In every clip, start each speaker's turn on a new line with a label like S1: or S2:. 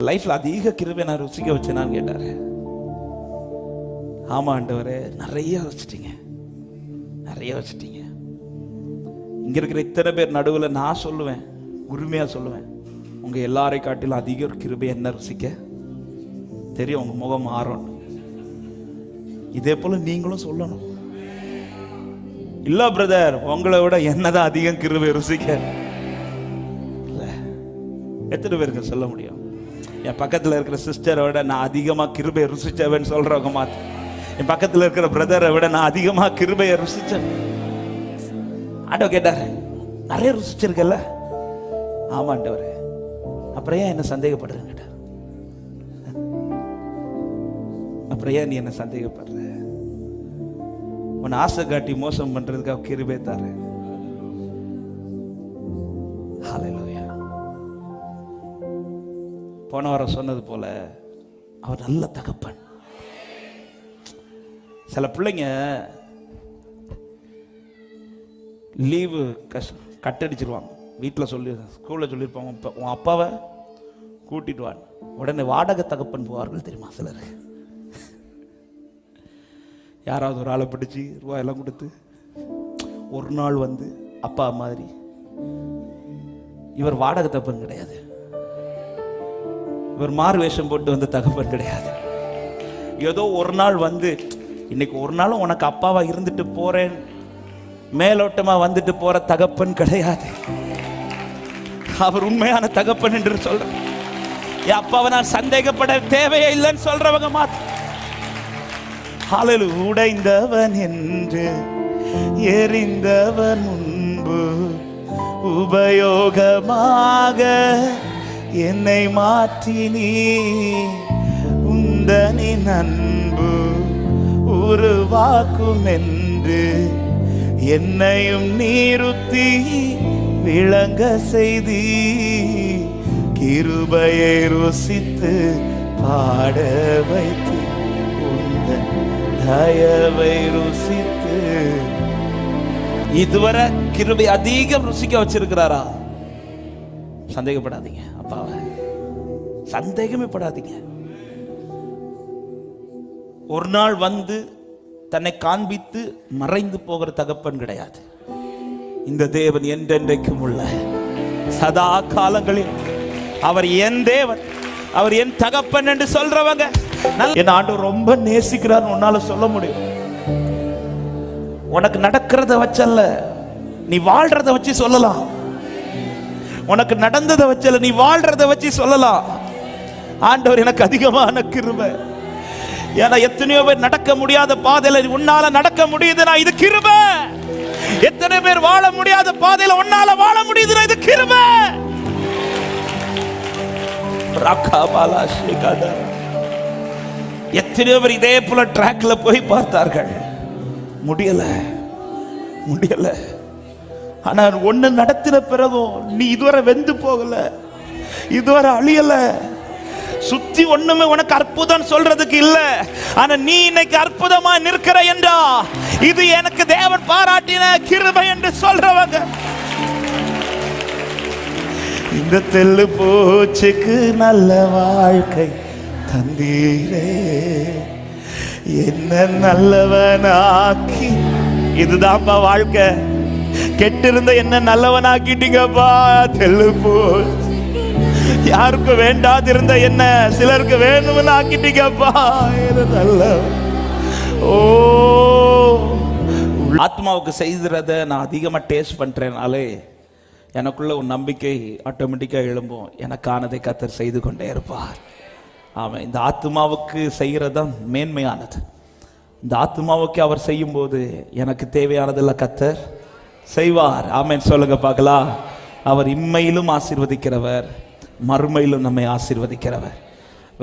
S1: லைஃப்ல அதிக கிருபை நான் ருசிக்க வச்சேனான்னு கேட்டாரு. ஆமா ஆண்டவரே நிறைய வச்சிட்டீங்க. நிறைய வச்சிட்டீங்க. இங்க இருக்கிற இத்தனை பேர் நடுவில் நான் சொல்லுவேன் உரிமையா சொல்லுவேன். உங்க எல்லாரை காட்டிலும் அதிக கிருபை என்ன ருசிக்க? தெரியும் உங்க முகம் மாறும். இதே போல நீங்களும் சொல்லணும். இல்ல பிரதர் உங்களை விட என்னதான் அதிகம் கிருபை ருசிக்க? இல்ல. எத்தனை பேருக்கு சொல்ல முடியும்? என் பக்கத்தில் இருக்கிற சிஸ்டரை விட நான் அதிகமாக கிருபையை ருசிச்சவன் சொல்கிறவங்க மாத்த என் பக்கத்தில் இருக்கிற பிரதரை விட நான் அதிகமாக கிருபையை ருசிச்சேன் ஆண்டவர் கேட்டாரு நிறைய ருசிச்சிருக்கல ஆமாண்டவர் அப்புறம் ஏன் என்ன சந்தேகப்படுறேன் கேட்டார். அப்புறம் ஏன் நீ என்ன சந்தேகப்படுற? உன்னை ஆசை காட்டி மோசம் பண்ணுறதுக்காக கிருபை தாரு போன வாரம் சொன்னது போல அவர் நல்ல தகப்பன். சில பிள்ளைங்க லீவு கஷ் கட்டடிச்சிருவாங்க. வீட்டில் சொல்லி ஸ்கூலில் சொல்லியிருப்பாங்க இப்போ உன் அப்பாவை கூட்டிட்டு வான் உடனே வாடகை தகப்பன் போவார்கள் தெரியுமா சிலர்? யாராவது ஒரு ஆளை பிடிச்சி ரூபாயெல்லாம் கொடுத்து ஒரு நாள் வந்து அப்பா மாதிரி. இவர் வாடகை தப்பன் கிடையாது. இவர் மாறு வேஷம் போட்டு வந்த தகப்பன் கிடையாது. ஏதோ ஒரு நாள் வந்து இன்னைக்கு ஒரு நாளும் உனக்கு அப்பாவா இருந்துட்டு போறேன். மேலோட்டமா வந்துட்டு போற தகப்பன் கிடையாது. அவர் உண்மையான தகப்பன் என்று சொல்ற என் அப்பாவை நான் சந்தேகப்பட தேவையே இல்லைன்னு சொல்றவங்க மாத்த ஹalleluya உடைந்தவன் என்று எரிந்தவன் முன்பு உபயோகமாக என்னை மாற்றி நீ உந்தனி அன்பு உருவாக்கும் என்று என்னையும் நீருத்தி விளங்க செய்தி. கிருபையை ருசித்து பாட வைத்து உந்தன் தயவை ருசித்து. இதுவரை கிருபை அதிகம் ருசிக்க வச்சிருக்கிறாரா? சந்தேகப்படாதீங்க. அப்பாவை. சந்தேகமே படாதீங்க. ஒரு நாள் வந்து தன்னை காண்பித்து மறைந்து போகிற தகப்பன் கிடையாது. இந்த தேவன் என்றென்றைக்கும் உள்ள சதா காலங்களில் அவர் என் தேவன் அவர் என் தகப்பன் என்று சொல்றவங்க. என் ஆண்டு ரொம்ப நேசிக்கிறார் உன்னால சொல்ல முடியும். உனக்கு நடக்கிறத வச்சல்ல நீ வாழ்றத வச்சு சொல்லலாம். உனக்கு நடந்ததை வச்சல நீ வாழ்றத வச்சு சொல்லலாம். ஆண்டவர் எனக்கு அதிகமான கிருபை. ஏன்னா எத்தனையோ பேர் நடக்க முடியாத பாதையில உன்னால நடக்க முடியுதுன்னா இது கிருபை. எத்தனை பேர் வாழ முடியாத பாதையில உன்னால வாழ முடியுதுன்னா இது கிருபை. எத்தனையோ பேர் இதே போல ட்ராக்ல போய் பார்த்தார்கள். முடியல. முடியலை. ஆனால் ஒன்று நடத்தின பிறகும் நீ இதுவரை வெந்து போகல. இதுவரை அழியல. சுத்தி ஒண்ணுமே உனக்கு அற்புதம் சொல்றதுக்கு இல்ல. ஆனா நீ இன்னைக்கு அற்புதமா நிற்கிற என்றா இது எனக்கு தேவன் பாராட்டின கிருபை என்று சொல்றவங்க. இந்த தெல்லு பூச்சிக்கு நல்ல வாழ்க்கை தந்தீரே. என்ன நல்லவனாக்கி இதுதான்ப்பா வாழ்க்கை. கெட்டிருந்த என்ன நல்லவனாக்கிட்டீங்கப்பா தெல்லு யாருக்கு வேண்டாதிருந்த என்ன சிலருக்கு வேணும்னு ஆக்கிட்டீங்கப்பா நல்ல ஓ. ஆத்மாவுக்கு செய்கிறத நான் அதிகமாக டேஸ்ட் பண்ணுறேனாலே எனக்குள்ள ஒரு நம்பிக்கை ஆட்டோமேட்டிக்காக எழும்பும். எனக்கானதை கத்தர் செய்து கொண்டே இருப்பார். ஆமாம் இந்த ஆத்மாவுக்கு செய்கிறது தான் மேன்மையானது. இந்த ஆத்மாவுக்கு அவர் செய்யும்போது எனக்கு தேவையானதில்லை கத்தர் செய்வார். ஆமேன். சொல்லுங்க பார்க்கலாம். அவர் இம்மையிலும் ஆசீர்வதிக்கிறவர் மறுமையிலும் நம்மை ஆசீர்வதிக்கிறவர்.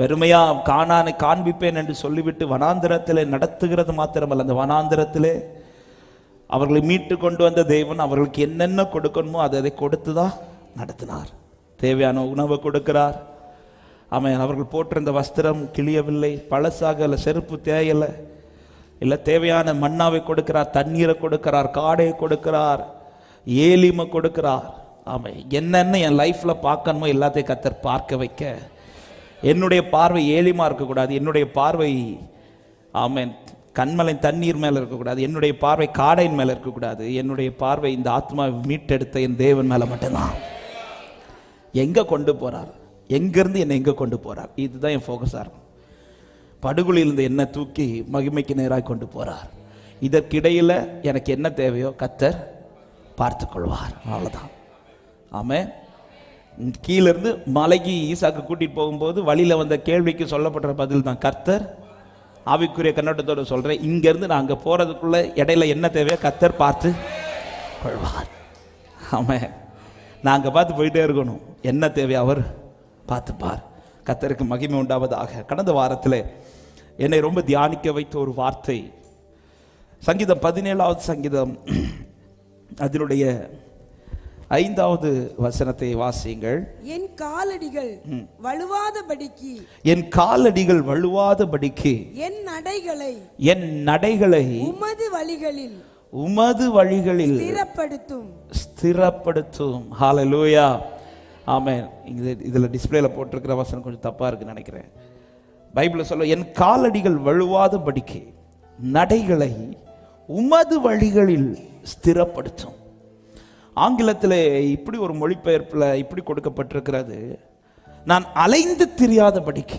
S1: வெறுமையா காணானை காண்பிப்பேன் என்று சொல்லிவிட்டு வனாந்திரத்திலே நடத்துகிறது மாத்திரமல்ல அந்த வனாந்திரத்திலே அவர்களை மீட்டு கொண்டு வந்த தேவன் அவர்களுக்கு என்னென்ன கொடுக்கணுமோ அதை அதை கொடுத்து தான் நடத்தினார். தேவையான உணவை கொடுக்கிறார். அவன் அவர்கள் போட்டிருந்த வஸ்திரம் கிழியவில்லை பழசாகலை செருப்பு தேயலை இல்லை தேவையான மண்ணாவை கொடுக்கிறார் தண்ணீரை கொடுக்கிறார் காடையை கொடுக்கிறார் ஏலிமை கொடுக்கிறார். ஆமாம் என்னென்ன என் லைஃப்பில் பார்க்கணுமோ எல்லாத்தையும் கத்தர் பார்க்க வைக்க. என்னுடைய பார்வை ஏலிமா இருக்கக்கூடாது என்னுடைய பார்வை ஆமை கண்மலை தண்ணீர் மேலே இருக்கக்கூடாது என்னுடைய பார்வை காடையின் மேலே இருக்கக்கூடாது என்னுடைய பார்வை இந்த ஆத்மாவை மீட்டெடுத்த என் தேவன் மேலே மட்டும்தான். எங்கே கொண்டு போகிறார் எங்கேருந்து என்னை எங்கே கொண்டு போகிறார் இதுதான் என் ஃபோக்கஸாக இருக்கும். படுகொலியிலிருந்து என்ன தூக்கி மகிமைக்கு நேராக கொண்டு போகிறார் இதற்கிடையில் எனக்கு என்ன தேவையோ கத்தர் பார்த்துக்கொள்வார். அவ்வளோதான் ஆமே கீழேருந்து மலைக்கு ஈசாக்கு கூட்டிகிட்டு போகும்போது வழியில் வந்த கேள்விக்கு சொல்லப்படுற பதில் தான் கர்த்தர் ஆவிக்குரிய கண்ணோட்டத்தோடு சொல்கிறேன் இங்கேருந்து நான் அங்கே போகிறதுக்குள்ளே இடையில என்ன தேவையோ கத்தர் பார்த்து கொள்வார். ஆமாம் நான் அங்கே பார்த்து போயிட்டே இருக்கணும். என்ன தேவையோ அவர் பார்த்துப்பார். கத்தருக்கு மகிமை உண்டாவதாக. கடந்த வாரத்தில் என்னை ரொம்ப தியானிக்க வைத்த ஒரு வார்த்தை. சங்கீதம் பதினேழாவது சங்கீதம். அதனுடைய ஐந்தாவது வசனத்தை வாசியுங்கள்.
S2: என் காலடிகள் வலுவாதபடிக்கு
S1: என் காலடிகள் வழுவாதபடிக்கு.
S2: என் நடைகளை
S1: என் நடைகளை
S2: உமது வழிகளில்
S1: உமது வழிகளில்
S2: ஸ்திரப்படுத்தும்.
S1: ஸ்திரப்படுத்தும். ஹalleluya ஆமாம் இது இதில் டிஸ்பிளேல போட்டிருக்கிற வசனம் கொஞ்சம் தப்பாக இருக்குன்னு நினைக்கிறேன். பைபிளில் சொல்ல என் காலடிகள் வழுவாதபடிக்கு நடைகளை உமது வழிகளில் ஸ்திரப்படுத்தும். ஆங்கிலத்தில் இப்படி ஒரு மொழிபெயர்ப்பில் இப்படி கொடுக்கப்பட்டிருக்கிறது நான் அலைந்து திரியாதபடிக்கு.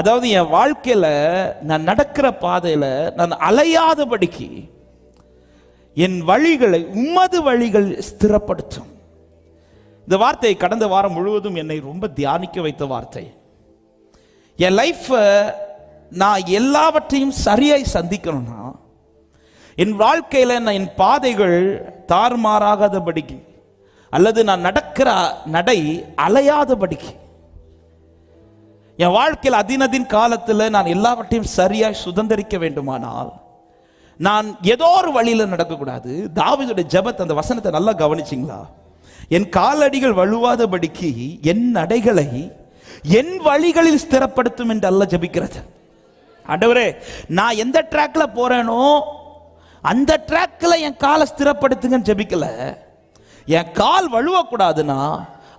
S1: அதாவது என் வாழ்க்கையில் நான் நடக்கிற பாதையில் நான் அலையாதபடிக்கு என் வழிகளை உமது வழிகள் ஸ்திரப்படுத்தும். இந்த வார்த்தை கடந்த வாரம் முழுவதும் என்னை ரொம்ப தியானிக்க வைத்த வார்த்தை. என் லைஃப்பை நான் எல்லாவற்றையும் சரியாய் சந்திக்கணும்னா என் வாழ்க்கையில் நான் என் பாதைகள் தாறுமாறாகாதபடிக்கு அல்லது நான் நடக்கிற நடை அலையாதபடிக்கு என் வாழ்க்கையில் அதினதின் காலத்தில் நான் எல்லாவற்றையும் சரியாய் சுதந்திரிக்க வேண்டுமானால் நான் ஏதோ ஒரு வழியில் நடக்கக்கூடாது. தாவிதோட ஜெபத் அந்த வசனத்தை நல்லா கவனிச்சிங்களா? என் காலடிகள் வழுவாதபடிக்கு என் நடைகளை என் வழிகளில் ஸ்திரப்படுத்தும் என்று அல்ல ஜெபிக்கிறது. ஆண்டவரே நான் எந்த ட்ராக்ல போறேனோ அந்த ட்ராக்ல என் காலை ஸ்திரப்படுத்துங்கன்னு ஜபிக்கல. என் கால் வழுவக்கூடாதுன்னா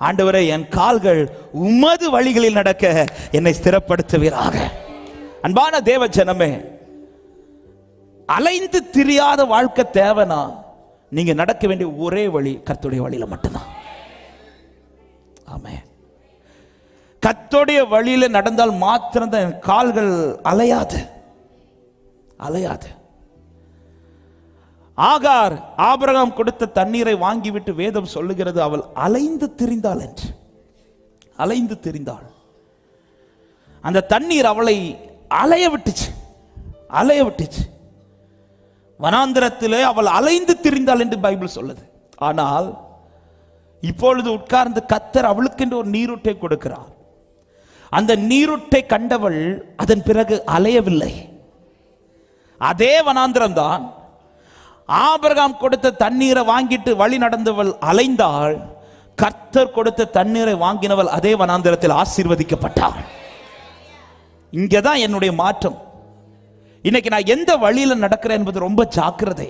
S1: ஆண்டவரே என் கால்கள் உமது வழிகளில் நடக்க என்னை ஸ்திரப்படுத்துவீராக. அன்பான தேவ ஜனமே அலைந்து திரியாத வாழ்க்கை தேவைனா நீங்க நடக்க வேண்டிய ஒரே வழி கத்துடைய வழியில மட்டும்தான். ஆமே கத்தோடைய வழியில் நடந்தால் மாத்திரம்தான் என் கால்கள் அலையாது. அலையாது. ஆகார் ஆபரகம் கொடுத்த தண்ணீரை வாங்கிவிட்டு வேதம் சொல்லுகிறது அவள் அலைந்து திரிந்தாள் என்று. அலைந்து திரிந்தாள். அந்த தண்ணீர் அவளை அலைய விட்டுச்சு. அலைய விட்டுச்சு. வனாந்திரத்திலே அவள் அலைந்து திரிந்தாள் என்று பைபிள் சொல்லுது. ஆனால் இப்பொழுது உட்கார்ந்து கத்தர் அவளுக்கென்று ஒரு நீரூட்டை கொடுக்கிறார். அந்த நீரூட்டை கண்டவள் அதன் பிறகு அலையவில்லை. அதே வனாந்திரம் தான் ஆபரகாம் கொடுத்த தண்ணீரை வாங்கிட்டு வழி நடந்தவள் அலைந்தாள் கர்த்தர் கொடுத்த தண்ணீரை வாங்கினவள் அதே வனாந்திரத்தில் ஆசீர்வதிக்கப்பட்டாள். இங்கதான் என்னுடைய மாற்றம். இன்னைக்கு நான் எந்த வழியில் நடக்கிறேன் என்பது ரொம்ப ஜாக்கிரதை.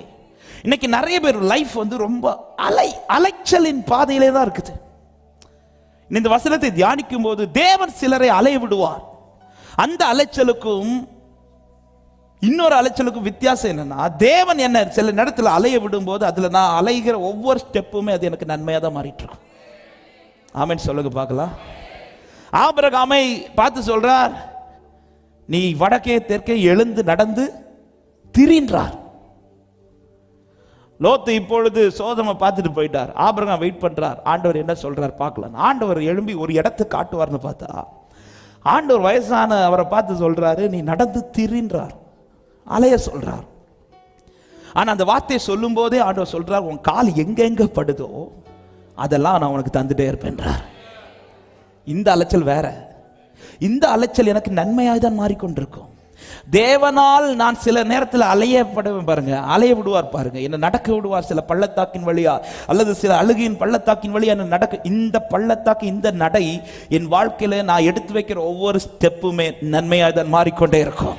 S1: இன்னைக்கு நிறைய பேர் லைஃப் வந்து ரொம்ப அலை அலைச்சலின் பாதையிலே தான் இருக்குது. இந்த வசனத்தை தியானிக்கும் போது தேவன் சிலரை அலைய விடுவார். அந்த அலைச்சலுக்கும் இன்னொரு அலைச்சலுக்கும் வித்தியாசம் என்னன்னா தேவன் என்ன சில நேரத்தில் அலைய விடும்போது அதுல நான் அலைகிற ஒவ்வொரு ஸ்டெப்புமே அது எனக்கு நன்மையாக தான் மாறிட்டு இருக்கும் ஆமேன்னு சொல்லுங்க பார்க்கலாம். ஆபிரகாமை பார்த்து சொல்றார் நீ வடக்கே தெற்கே எழுந்து நடந்து திரின்றார். லோத்து இப்பொழுது சோதமை பார்த்துட்டு போயிட்டார். ஆபரகம் வெயிட் பண்றார். ஆண்டவர் என்ன சொல்றார் பார்க்கலாம். ஆண்டவர் எழும்பி ஒரு இடத்தை காட்டுவார்னு பார்த்தா ஆண்டவர் வயசான அவரை பார்த்து சொல்றாரு நீ நடந்து திரின்றார். அலைய சொல்றார். ஆனா அந்த வார்த்தையை சொல்லும் போதே ஆண்டவர் சொல்றார் உன் கால் எங்கெங்க படுதோ அதெல்லாம் நான் உனக்கு தந்துட்டே இருப்பேன்றார். இந்த அலைச்சல் வேற. இந்த அலைச்சல் எனக்கு நன்மையாக தான் மாறிக்கொண்டிருக்கும். தேவனால் நான் சில நேரத்தில் அலையப்படுவேன் பாருங்க அலைய விடுவார் பாருங்க. என்ன நடக்க விடுவார் சில பள்ளத்தாக்கின் வழியா அல்லது சில அழுகையின் பள்ளத்தாக்கின் வழியா என்ன நடக்க இந்த பள்ளத்தாக்கு இந்த நடை என் வாழ்க்கையில நான் எடுத்து வைக்கிற ஒவ்வொரு ஸ்டெப்புமே நன்மையாக தான் மாறிக்கொண்டே இருக்கும்.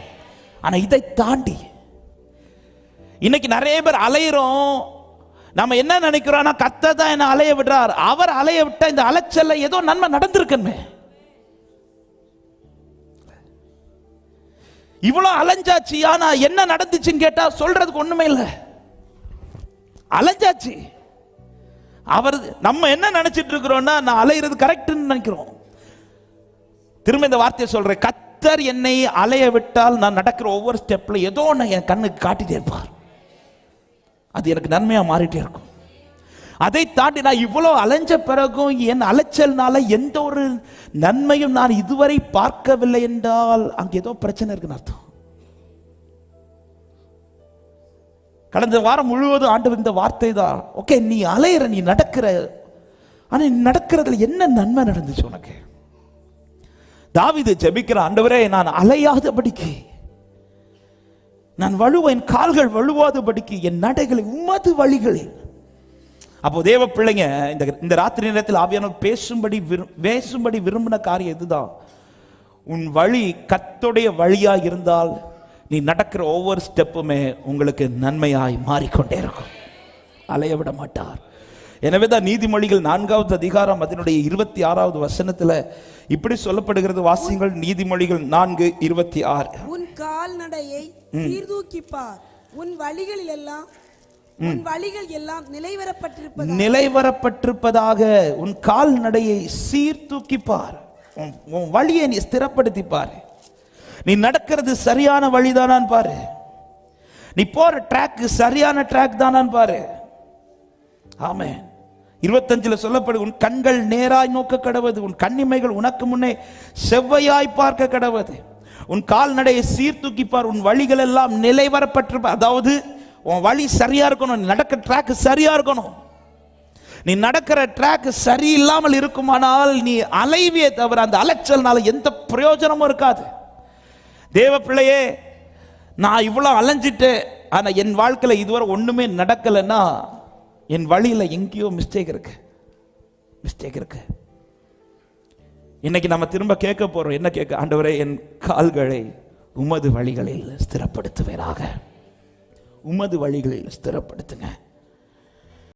S1: ஆனால் இதை தாண்டி இன்னைக்கு நிறைய பேர் அலையிறோம். நம்ம என்ன நினைக்கிறோம்னா கத்தை தான் என்ன அலைய விடுறார். அவர் அலைய விட்டா இந்த அலைச்சல்ல ஏதோ நன்மை நடந்திருக்கணுமே இவ்வளோ அலைஞ்சாச்சு ஆனா என்ன நடந்துச்சுன்னு கேட்டா சொல்றதுக்கு ஒண்ணுமே இல்லை. அலைஞ்சாச்சு. அவர் நம்ம என்ன நினைச்சிட்டு இருக்கிறோம்னா நான் அலையிறது கரெக்ட்னு நினைக்கிறோம். திரும்ப இந்த வார்த்தையை சொல்றேன். கத்தர் என்னை அலைய விட்டால் நான் நடக்கிற ஒவ்வொரு ஸ்டெப்ல ஏதோ ஒன்று என் கண்ணுக்கு காட்டிட்டே இருப்பார். அது எனக்கு நன்மையா மாறிட்டே இருக்கும். அதை தாண்டி நான் இவ்வளோ அலைஞ்ச பிறகும் என் அலைச்சல்னால எந்த ஒரு நன்மையும் நான் இதுவரை பார்க்கவில்லை என்றால் அங்கே ஏதோ பிரச்சனை இருக்குன்னு அர்த்தம். கடந்த வாரம் முழுவதும் ஆண்டவர் இந்த வார்த்தை தான். ஓகே நீ அலையிற நீ நடக்கிற. ஆனால் நீ நடக்கிறதுல என்ன நன்மை நடந்துச்சு உனக்கு? தாவிது ஜெபிக்கிற ஆண்டவரே நான் அலையாதபடிக்கு நான் வழுவ என் கால்கள் வழுவாதபடிக்கு என் நடைகளை உமது வழிகளில் அப்போ தேவ பிள்ளைங்க இந்த இந்த ராத்திரி நேரத்தில் ஆவியானவர் பேசும்படி விரும் பேசும்படி விரும்பின காரியம் இதுதான். உன் வழி கத்துடைய வழியா இருந்தால் நீ நடக்கிற ஒவ்வொரு ஸ்டெப்புமே உங்களுக்கு நன்மையாய் மாறிக்கொண்டே இருக்கும். அலைய விட மாட்டார். எனவே தான் நீதிமொழிகள் நான்காவது அதிகாரம் அதனுடைய இருபத்தி ஆறாவது வசனத்துல இப்படி சொல்லப்படுகிறது. வாசியங்கள் நீதிமொழிகள் நான்கு இருபத்தி ஆறு.
S2: உன் கால்நடையை சீர்தூக்கிப்பார். உன் வழிகளில் எல்லாம் உன் வழிகள் எல்லாம் நிலைவரப்பட்டிருப்பதா
S1: நிலைவரப்பட்டிருப்பதாக உன் கால்நடையை சீர்தூக்கிப்பார். உன் உன் வழியை நீ ஸ்திரப்படுத்திப்பார். நீ நடக்கிறது சரியான வழிதானான்னு பாரு. நீ போற ட்ராக் சரியான ட்ராக் தானான்னு பாரு. ஆமென். இருபத்தஞ்சுல சொல்லப்படு உன் கண்கள் நேராய் நோக்க கடவது உன் கண்ணிமைகள் உனக்கு முன்னே செவ்வையாய் பார்க்க கடவது. உன் கால்நடையை சீர்தூக்கிப்பார் உன் வழிகள் எல்லாம் நிலைவரப்பட்டிருப்ப அதாவது உன் வழி சரியா இருக்கணும் நீ நடக்கிற ட்ராக் சரியா இருக்கணும். நீ நடக்கிற ட்ராக் சரியில்லாமல் இருக்குமானால் நீ அலைவியே தவிர அந்த அலைச்சல்னால எந்த பிரயோஜனமும் இருக்காது. தேவ பிள்ளையே நான் இவ்வளோ அலைஞ்சிட்டு ஆனால் என் வாழ்க்கையில் இதுவரை ஒன்றுமே நடக்கலைன்னா என் வழியில் எங்கேயோ மிஸ்டேக் இருக்கு. மிஸ்டேக் இருக்கு. இன்னைக்கு நம்ம திரும்ப கேட்க போறோம் என்ன கேட்க ஆண்டவரே என் கால்களை உமது வழிகளில் ஸ்திரப்படுத்துவீராக உமது வழிகளில் ஸ்திரப்படுத்துங்க.